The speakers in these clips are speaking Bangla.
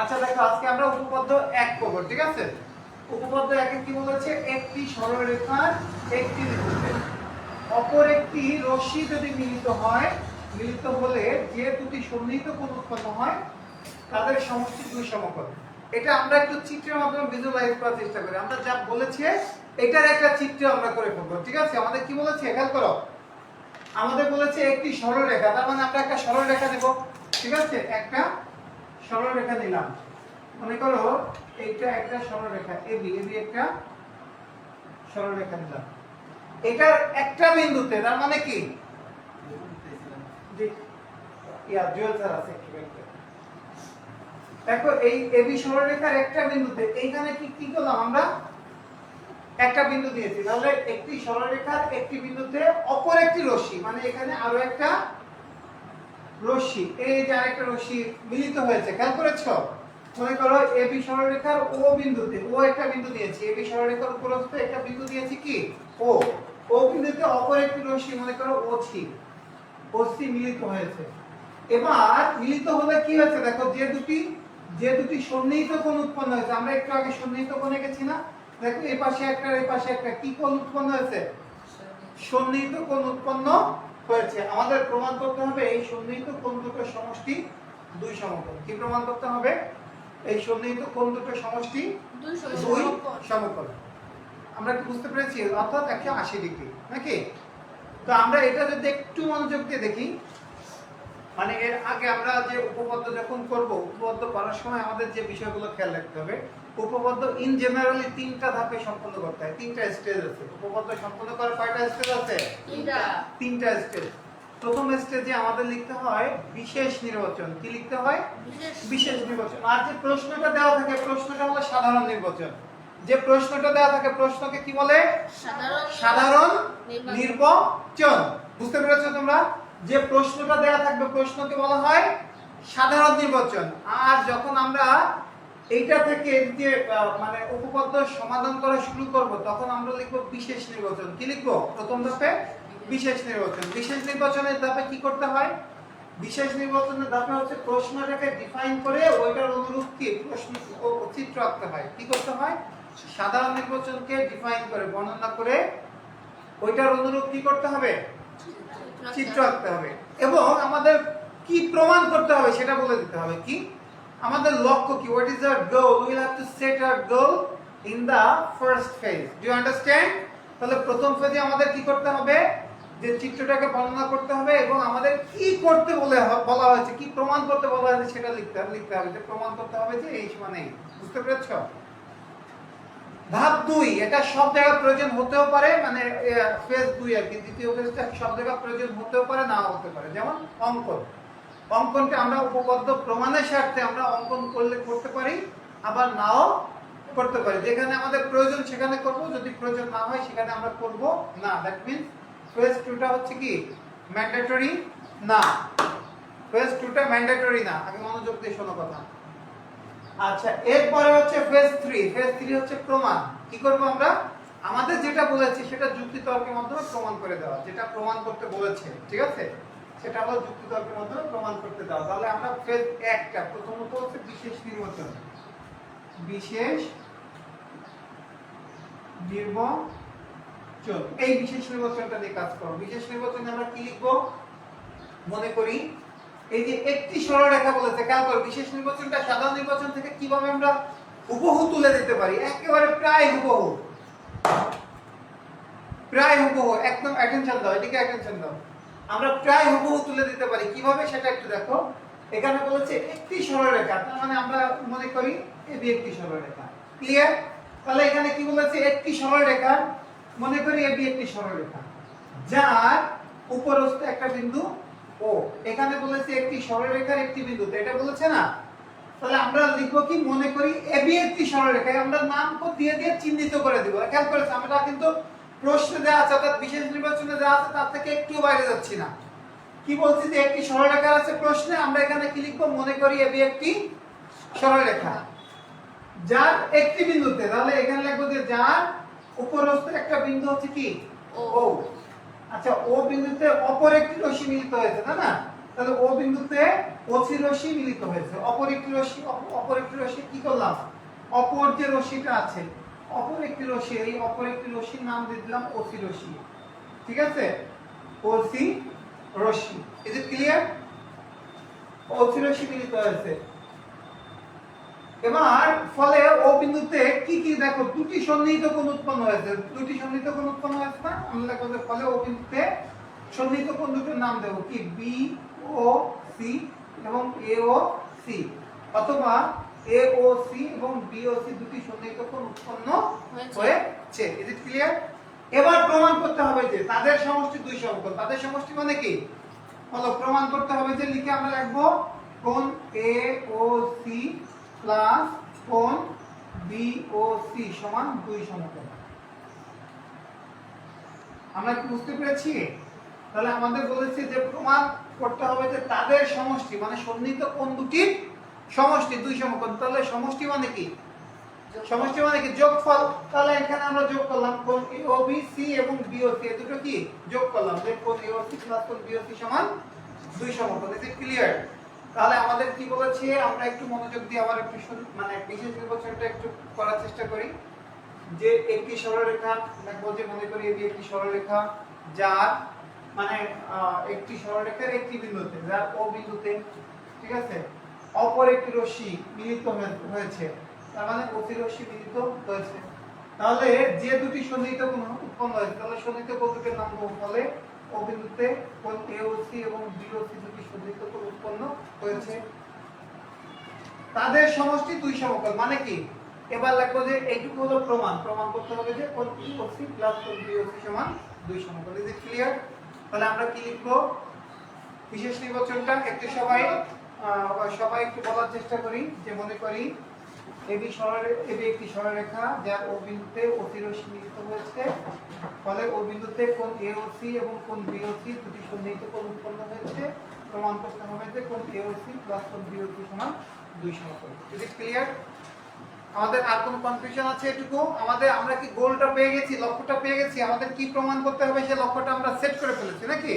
আচ্ছা দেখো, আজকে আমরা উপপাদ্য এক করব, ঠিক আছে? উপপাদ্য একে কি বলেছে একটি সরলরেখার একটি অপর একটি রশ্মি যদি মিলিত হয়, মিলিত হলে যে দুটি সন্নিহিত কোণ উৎপন্ন হয়, তাদের সমষ্টি দুই সমকোণ। এটা আমরা একটু চিত্রের মাধ্যমে ভিজুয়ালাইজ করার চেষ্টা করি। আমরা যা বলেছে, এটার একটা চিত্র আমরা করে ফেলব, ঠিক আছে? আমাদের কি বলেছে? খেয়াল করো। আমাদের বলেছে একটি সরলরেখা, তার মানে আমরা একটা সরলরেখা নেব ঠিক আছে? একটা সরলরেখা নিলাম মনে করো এইটা একটা সরলরেখা এবি এবি একটা সরলরেখা নিলাম এটার একটা বিন্দুতে, তার মানে কি। দেখো, এই এবি সরলরেখার একটা বিন্দুতে, এইখানে কি কি করলাম আমরা? একটা বিন্দু দিয়েছি। তাহলে একটি সরলরেখার একটি বিন্দুতে অপর একটি রশ্মি মানে এখানে আরও একটা রশ্মি। এই যে আরেকটা রশ্মি মিলিত হয়েছে, খেয়াল করেছ? মনে করো এবি সরলরেখার ও বিন্দুতে, ও একটা বিন্দু দিয়েছি এবি সরলরেখার উপরস্থ একটা বিন্দু দিয়েছি কি? ও। ও বিন্দুতে অপর একটি রশ্মি, মনে করো ও সি ও সি মিলিত হয়েছে। এবার মিলিত হলে কি হয়েছে? দেখো, যে দুটি যে দুটি সন্নিহিত কোণ উৎপন্ন হয়েছে, আমরা একটু আগে সন্নিহিত কোণে গেছি না? দেখো এই পাশে একটা এই পাশে একটা, কি কোণ উৎপন্ন হয়েছে? সন্নিহিত কোণ উৎপন্ন হয়েছে। আমাদের প্রমাণ করতে হবে এই সন্নিহিত কোণ দুটোর সমষ্টি দুই সমকোণ। কি প্রমাণ করতে হবে? এই সন্নিহিত কোণ দুটোর সমষ্টি দুই সমকোণ। আমরা কি বুঝতে পেরেছি? অর্থাৎ একশো আশি ডিগ্রি নাকি? তো আমরা এটা যদি একটু মনোযোগ দিয়ে দেখি মানে এর আগে আমরা যে উপপাদ্য যখন করব উপপাদ্য করার সময় আমাদের যে বিষয়গুলো খেয়াল রাখতে হবে উপপাদ্য ইন জেনারেলি তিনটা ধাপে সম্পন্ন করতে হয়। তিনটা স্টেজ আছে। উপপাদ্য সম্পন্ন করার কয়টা স্টেজ আছে? তিনটা। তিনটা স্টেজ প্রথম স্টেজে আমাদের লিখতে হয় বিশেষ নির্বাচন। কি লিখতে হয়? বিশেষ। নির্বাচন। আর যে প্রশ্নটা দেওয়া থাকে প্রশ্নটা হলো সাধারণ নির্বাচন। যে প্রশ্নটা দেওয়া থাকে প্রশ্নকে কি বলে? সাধারণ। নির্বাচন। বুঝতে পেরেছ তোমরা? যে প্রশ্নটা দেওয়া থাকবে প্রশ্নকে বলা হয় সাধারণ নির্বাচন। আর যখন আমরা এইটা থেকে যে মানে উপপাদ্য সমাধান করা শুরু করব তখন আমরা লিখব বিশেষ নির্বাচন। কি লিখব? প্রথম ধাপে বিশেষ নির্বাচন। বিশেষ নির্বাচনের ধাপে কি করতে হয়? বিশেষ নির্বাচনের ধাপে হচ্ছে প্রশ্নটাকে ডিফাইন করে ওইটার অনুরূপ কি? প্রশ্ন চিত্র আঁকতে হয়। কি করতে হয়? সাধারণ নির্বাচনকে ডিফাইন করে বর্ণনা করে ওইটার অনুরূপ কি করতে হবে? চিত্র আঁকতে হবে। এবং আমাদের কি প্রমাণ করতে হবে সেটা বলে দিতে হবে। কি? আমাদের লক্ষ্য কি? What is our goal will have to set our goal in the first phase do you understand তাহলে প্রথম ফেজে আমাদের কি করতে হবে? যে চিত্রটাকে বর্ণনা করতে হবে এবং আমাদের কি করতে বলে বলা হয়েছে, কি প্রমাণ করতে বলা হয়েছে সেটা লিখতে হবে লিখতে হবে। যে প্রমাণ করতে হবে যে এই এই বুঝতে পেরেছ? ধাপ দুই, এটা সব জায়গায় প্রয়োজন হতেও পারে মানে ফেজ দুই আর কি, দ্বিতীয় ফেজটা সব জায়গায় প্রয়োজন হতেও পারে, নাও হতে পারে। যেমন অঙ্কন। অঙ্কনটা আমরা উপপাদ্য প্রমাণের স্বার্থে আমরা অঙ্কন করলে করতে পারি, আবার নাও করতে পারি। যেখানে আমাদের প্রয়োজন সেখানে করব, যদি প্রয়োজন না হয় সেখানে আমরা করব না। দ্যাট মিন্স ফেজ টুটা হচ্ছে কি? ম্যান্ডেটরি না। ফেজ টুটা ম্যান্ডেটরি না। আমি মনোযোগ দিয়ে শোনো কথা। আচ্ছা এরপরে হচ্ছে ফেজ থ্রি ফেজ থ্রি হচ্ছে প্রমাণ। কি করব আমরা? আমাদের যেটা বলেছি সেটা যুক্তি তর্কের মাধ্যমে প্রমাণ করে দেওয়া, যেটা প্রমাণ করতে বলেছে। ঠিক আছে? সেটা হলো যুক্তি তর্কের মাধ্যমে প্রমাণ করতে দেওয়া তাহলে আমরা ফেজ একটা প্রথমত হচ্ছে বিশেষ নির্বাচন। বিশেষ নির্বাচন। এই বিশেষ নির্বাচনটা নিয়ে কাজ করো। বিশেষ নির্বাচনে আমরা কি লিখব? মনে করি, এই যে একটি সরলরেখা বলেছে, খেয়াল করো, বিশেষ নির্বাচনটা সাধারণ নির্বাচন থেকে কীভাবে আমরা হুবহু তুলে দিতে পারি? একেবারে প্রায় হুবহু। প্রায় হুবহু। একদম অ্যাটেনশন দাও, এদিকে অ্যাটেনশন দাও। আমরা প্রায় হুবহু তুলে দিতে পারি। কীভাবে সেটা একটু দেখো। এখানে বলেছে একটি সরলরেখা তার মানে আমরা মনে করি এবি একটি সরলরেখা ক্লিয়ার তাহলে এখানে কি বলেছে? একটি সরলরেখা মনে করি এবি একটি সরলরেখা যার উপরস্থ একটা বিন্দু ও এখানে বলেছে একটি সরলরেখার একটি বিন্দু, তো এটা বলেছে না? তাহলে আমরা লিখব কি? মনে করি এবি একটি সরলরেখা আমরা নাম দিয়ে দিয়ে চিহ্নিত করে দিব। খেয়াল করেছে, আমরা কিন্তু প্রশ্নে দেওয়া আছে অর্থাৎ বিশেষ নির্বাচনে দেওয়া আছে তার থেকে একটু বাইরে যাচ্ছি না। কি বলছি যে একটি সরলরেখা আছে প্রশ্নে আমরা এখানে কি লিখব? মনে করি এবি একটি সরলরেখা। যার একটি বিন্দুতে তাহলে এখানে লিখব যে যার উপরস্থ একটা বিন্দু হচ্ছে কি? ও। ও। আচ্ছা ও বিন্দুতে অপর একটি রশ্মি মিলিত হয়েছে তাই না? তাহলে ও বিন্দুতে অসি রশ্মি মিলিত হয়েছে। অপর একটি রশ্মি অপর একটি রশ্মি কি করলাম? অপর যে রশ্মিটা আছে অপর একটি রশ্মি, এই অপর একটি রশ্মির নাম দিয়ে দিলাম অসি রশ্মি। ঠিক আছে? অসি রশ্মি। ইজ ইট ক্লিয়ার অসি রশ্মি মিলিত হয়েছে। এবার ফলে ও বিন্দুতে কি কি দেখো, দুটি সন্নিহিত কোণ উৎপন্ন হয়েছে। দুটি সন্নিহিত কোণ উৎপন্ন হয়েছে না? আমরা লিখব যে ফলে ও বিন্দুতে সন্নিহিত কোণ দুটোর নাম দেবো কি? বি ও সি এবং এ ও সি অথবা এ ও সি এবং বি ও সি দুটি কোণ উৎপন্ন হয়েছে। ইজ ইট ক্লিয়ার এবার প্রমাণ করতে হবে যে তাদের সমষ্টি দুই সমকোণ তাদের সমষ্টি মানে কি? বলো প্রমাণ করতে হবে যে লিখে আমরা লিখব কোণ প্লাস কোণ সমান দুই সমকোণ আমরা কি বুঝতে পেরেছি? তাহলে আমাদের বলেছে যে প্রমাণ করতে হবে যে তাদের সমষ্টি মানে সন্নিহিত কোণ দুটির সমষ্টি দুই সমকোণ, তাহলে সমষ্টি মানে কি? সমষ্টি মানে কি? যোগফল। তাহলে এখানে আমরা যোগ করলাম কোণ AOBC এবং BOC এই দুটো কি? যোগ করলাম। যে কোণ AOC প্লাস কোণ BOC সমান দুই সমকোণ। ইট ক্লিয়ার তাহলে আমাদের কি বলেছে? আমরা একটু মনোযোগ দিয়ে আবার একটু মানে বিশেষ নির্বাচনটা একটু করার চেষ্টা করি। যে একটি সরলরেখা যে মনে করি এটি একটি সরলরেখা যার মানে একটি সরলরেখার একটি বিন্দুতে, যার ও বিন্দুতে ঠিক আছে? অপর একটি রশ্মি মিলিত হয়েছে। তার মানে অতি রশ্মি মিলিত হয়েছে। তাহলে যে দুটি সন্নিহিত কোণ উৎপন্ন হয়েছে, তাহলে সন্নিহিত দুটির নাম ফলে ও বিন্দুতে কোণ এওসি এবং বিওসি দুটি সন্নিহিত কোণ উৎপন্ন হয়েছে। তাদের সমষ্টি দুই সমকোণ মানে কি? এবার লিখব যে এইটুকু হলো প্রমাণ। প্রমাণ করতে হবে যে কোণ ইওসি প্লাস কোণ বিওসি সমান দুই সমকোণ। ইজ ক্লিয়ার তাহলে আমরা কি লিখব? বিশেষ নির্বাচনটা একটু সবাই সবাই একটু বলার চেষ্টা করি, যে মনে করি এবি সরল এবি একটি সরলরেখা যা ও বিন্দুতে মিলিত হয়েছে, ফলে ও বিন্দুতে কোণ এওসি এবং কোণ বিওসি দুটি সন্নিহিত কোণ উৎপন্ন হয়েছে, প্রমাণ করতে হবে যে কোণ এওসি প্লাস কোণ বিওসি সমান দুই ইজ ইট ক্লিয়ার আমাদের আর কোনো কনফিউশন আছে এটুকু? আমাদের, আমরা কি গোলটা পেয়ে গেছি, লক্ষ্যটা পেয়ে গেছি? আমাদের কি প্রমাণ করতে হবে সেই লক্ষ্যটা আমরা সেট করে ফেলেছি নাকি?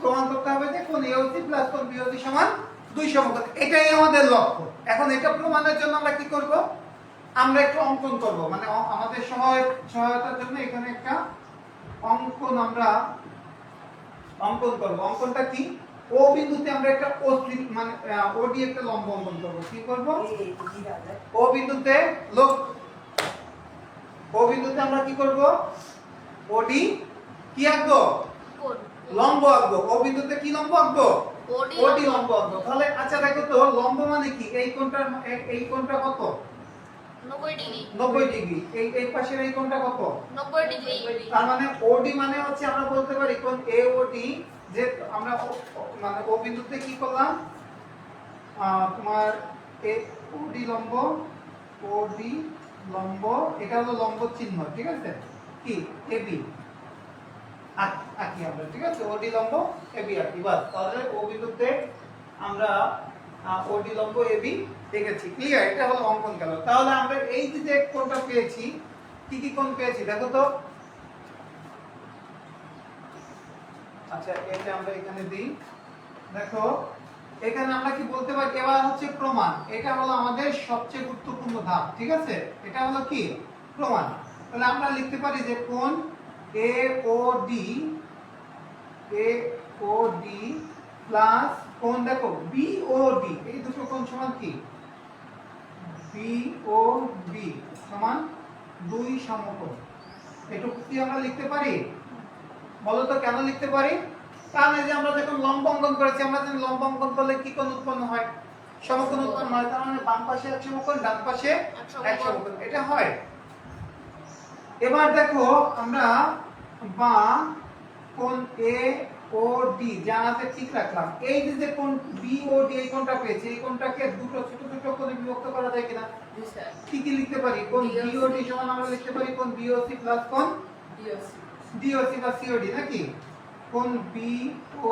প্রমাণ করতে হবে যে কোন এ এওসি প্লাস কোন বিওসি সমান দুই সমকোণ এটাই আমাদের লক্ষ্য। এখন এটা প্রমাণের জন্য আমরা কি করব? আমরা একটু অঙ্কন করব। মানে আমাদের সহায় সহায়তার জন্য এখানে একটা অঙ্কন আমরা অঙ্কন করব। অঙ্কনটা কি? ও বিন্দুতে আমরা একটা ও মানে ওডি একটা লম্ব অঙ্কন করব। কি করব? ও বিন্দুতে লোক ও বিন্দুতে আমরা কি করব? ওডি কি আঁকবো? লম্ব আঁকবো। ও বিন্দুতে কি লম্ব আঁকবো? ওডি লম্ব। আঁকবো তাহলে আচ্ছা দেখো তো লম্ব মানে কি? এই কোণটার এই- কোণটা কত? 90 ডিগ্রি। 90 ডিগ্রি। এই এই পাশের এই কোণটা কত? 90 ডিগ্রি। তার মানে ওডি মানে হচ্ছে আমরা বলতে পারি কোণ এওডি যে আমরা মানে ও বিন্দুতে কি করলাম? তোমার এ ওডি লম্ব ওডি লম্ব এটা হলো লম্ব চিহ্ন ঠিক আছে? কি? এবি আঁকি আমরা, ঠিক আছে? ওডি লম্ব এবি আঁকি, বাস। তাহলে ও বিন্দুতে আমরা ওডি লম্ব এবি দেখেছি। ক্লিয়ার এটা হলো অঙ্কন গেল তাহলে আমরা এই যে কোণটা পেয়েছি, কি কি পেয়েছি? দেখো তো। আচ্ছা এটা আমরা এখানে দিই। দেখো, এখানে আমরা কি বলতে পারি? এবার হচ্ছে প্রমাণ। এটা হলো আমাদের সবচেয়ে গুরুত্বপূর্ণ ধাপ, ঠিক আছে? এটা হলো কি? প্রমাণ। তাহলে আমরা লিখতে পারি যে কোণ ও ডি প্লাস কোণ দেখো বি এই দুটো কোণ সমান কি? বি সমান দুই সমকোণ। এটুকু কি আমরা লিখতে পারি? বলো তো কেন লিখতে পারি? কারণ এই যে আমরা যখন লম্ব অঙ্কন করেছি আমরা জানি লম্ব অঙ্কন করলে কি কোণ উৎপন্ন হয়? সমকোণ উৎপন্ন হয় তার মানে বাম পাশে এক সমকোণ ডান পাশে এক সমকোণ এটা হয়। এবার দেখো আমরা বা কোণ এ ও ডি জানাতে ঠিক রাখলাম। এই যে যে কোণ বি ও ডি এই কোণটা পেয়েছি এই কোণটাকে দুটো ছোট ছোট কোণে বিভক্ত করা যায় কিনা কি কি লিখতে পারি। DOC বি ও ডি সমান আমরা লিখতে পারি কোণ বিওসি প্লাস কোণ ডিওসি বা সিওডি নাকি? কোণ বি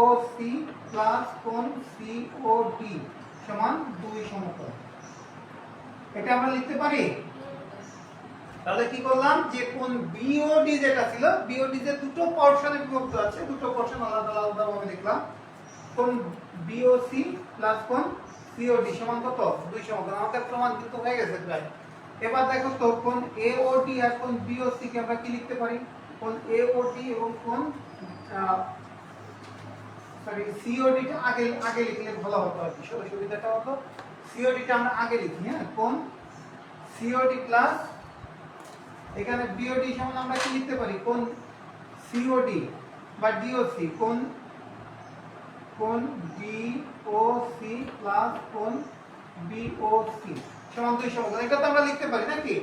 ও সি প্লাস কোণ সি ও ডি সমান দুই সমকোণ। এটা আমরা লিখতে পারি? তাহলে কি করলাম? যে কোন বিওডি যেটা ছিল বিওডি যে দুটো পোরশনে বিভক্ত আছে, দুটো পোরশন আলাদা আলাদা ভাবে লিখলাম। কোন বিওসি প্লাস কোণ সিওডি সমান কত? দুই সমকোণ আমাদের প্রমাণ কিন্তু হয়ে গেছে প্রায়। এবার দেখো তো, কোন এওডি আর কোণ বিওসি কে আমরা কি লিখতে পারি? কোণ এওডি এবং কোন সরি সিওডি টা আগে আগে লিখলে ভালো হতো আর কি সুবিধা- সুবিধাটা হতো। সিওডি টা আমরা আগে লিখি হ্যাঁ? কোণ সিওডি প্লাস এখানে বিওডি সমান আমরা কি লিখতে পারি? কোণ সিওডি বা ডিওসি কোণ কোণ ডিওসি প্লাস কোণ বিওসি সমান দুই সমকোণ এটা তো আমরা লিখতে পারি নাকি?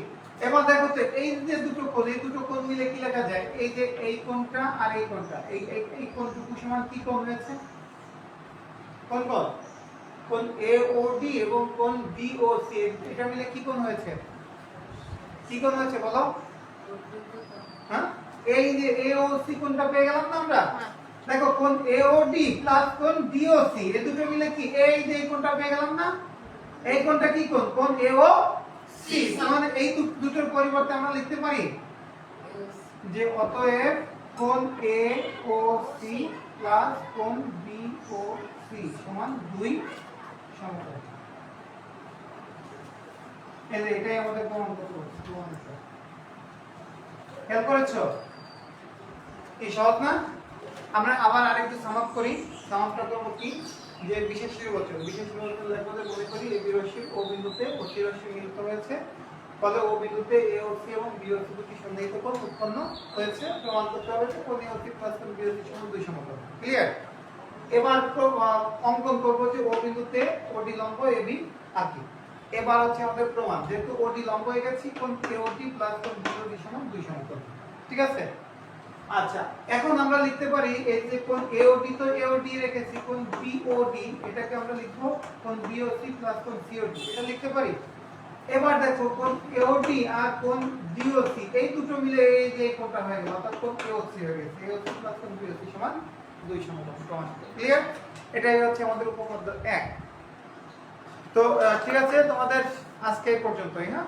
এবার দেখো তো, এই যে দুটো কোণ, এই দুটো কোণ মিলে কি লেখা যায়? এই যে এই কোণটা আর এই কোণটা। এই এই এই কোণটুকু সমান কি কোণ হয়েছে কোন কোণ? কোণ এওডি এবং কোণ বিওসি এটা মিলে কি কোণ হয়েছে? কি কোণ হয়েছে বলো? হ্যাঁ? এই যে এওসি কোণটা পেয়ে গেলাম না আমরা? হ্যাঁ। দেখো কোণ এওডি প্লাস কোণ ডিওসি এই দুটো মিলে কি? এই যে এই কোণটা পেয়ে গেলাম না? এই কোণটা কি কোণ কোণ এও সি মানে এই দুটোর পরিবর্তে আমরা লিখতে পারি যে অতএব কোণ এ ও সি প্লাস কোণ বি ও সি সমান দুই সমকোণ এই এটাই আমাদের প্রমাণ করতে হবে, প্রমাণ খেয়াল করেছ? এই সহজ না? আমরা আবার আরেকটু সামাপ করি। সামাপটা করব কি? যে বিশেষ নির্বাচন বিশেষ নির্বাচন লেখতে মনে করি এই বিরসিক ও বিন্দুতে অতি রশ্মি মিলিত হয়েছে। ফলে ও বিন্দুতে এ অসি এবং বি অসি দুটি সন্নিহিত কোণ উৎপন্ন হয়েছে। প্রমাণ করতে হবে যে এ অসি প্লাস কোণ বি অসি সমান দুই সমকোণ ক্লিয়ার এবার অঙ্কন করব যে ও বিন্দুতে ওডি লম্ব এবি আঁকি এবার হচ্ছে আমাদের প্রমাণ। যেহেতু ওডি লম্ব হয়ে গেছি কোণ এওডি প্লাস কোণ বিওডি সমান দুই সমকোণ ঠিক আছে? আচ্ছা এখন আমরা লিখতে পারি এই যে কোণ এওডি তো এওডি রেখেছি কোণ বিওডি এটাকে আমরা লিখব কোণ বিওসি প্লাস কোণ সিওডি এটা লিখতে পারি? এবার দেখো কোণ এওডি আর কোণ ডিওসি এই দুটো মিলে এই যে কোনটা হয়ে গেল, অর্থাৎ কোণ এওসি হয়ে গেছে। এওসি প্লাস কোণ বিওসি সমান দুই সমকোণ প্রমাণ। ক্লিয়ার এটাই হচ্ছে আমাদের উপপাদ্য এক। তো ঠিক আছে তোমাদের আজকে পর্যন্তই হ্যাঁ?